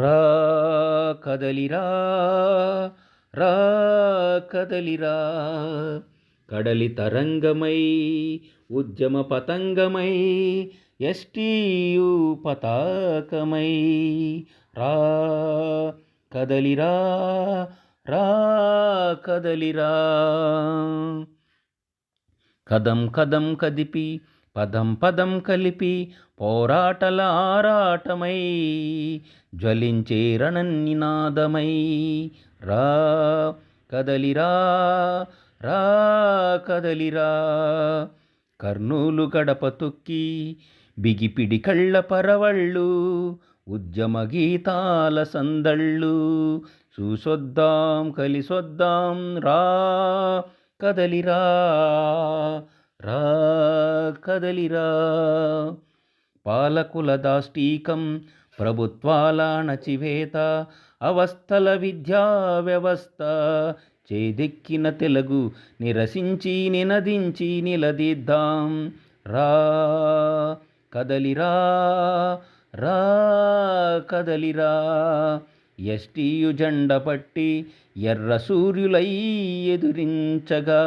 రా కదలిరా రా కదలిరా కడలి తరంగమై ఉద్యమ పతంగమై ఎస్టీయు పతాకమై. రా కదలిరా రా కదలిరా కదం కదం కదిపి పదం పదం కలిపి పోరాటల ఆరాటమై జ్వలించే రణనినాదమై రా కదలిరా రా కదలిరా కర్నూలు గడప తొక్కి బిగిపిడి కళ్ళ పరవళ్ళు ఉద్యమ గీతాల సందళ్ళు. చూసొద్దాం కలిసొద్దాం రా కదలిరా కదలిరా. పాలకుల దాష్టీకం ప్రభుత్వాల అణచివేత అవస్థల విద్యా వ్యవస్థ చేదెక్కిన తెలుగు నిరసించి నినదించి నిలదీద్దాం. రా కదలిరా రా కదలిరా. ఎస్టీయు జెండ పట్టి ఎర్ర సూర్యులై ఎదురించగా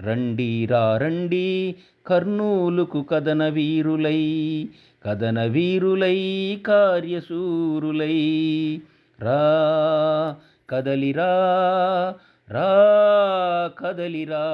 రండి రా రండి కర్నూలుకు కదన వీరులై కదన వీరులై కార్యసూరులై. రా కదలిరా రా కదలిరా.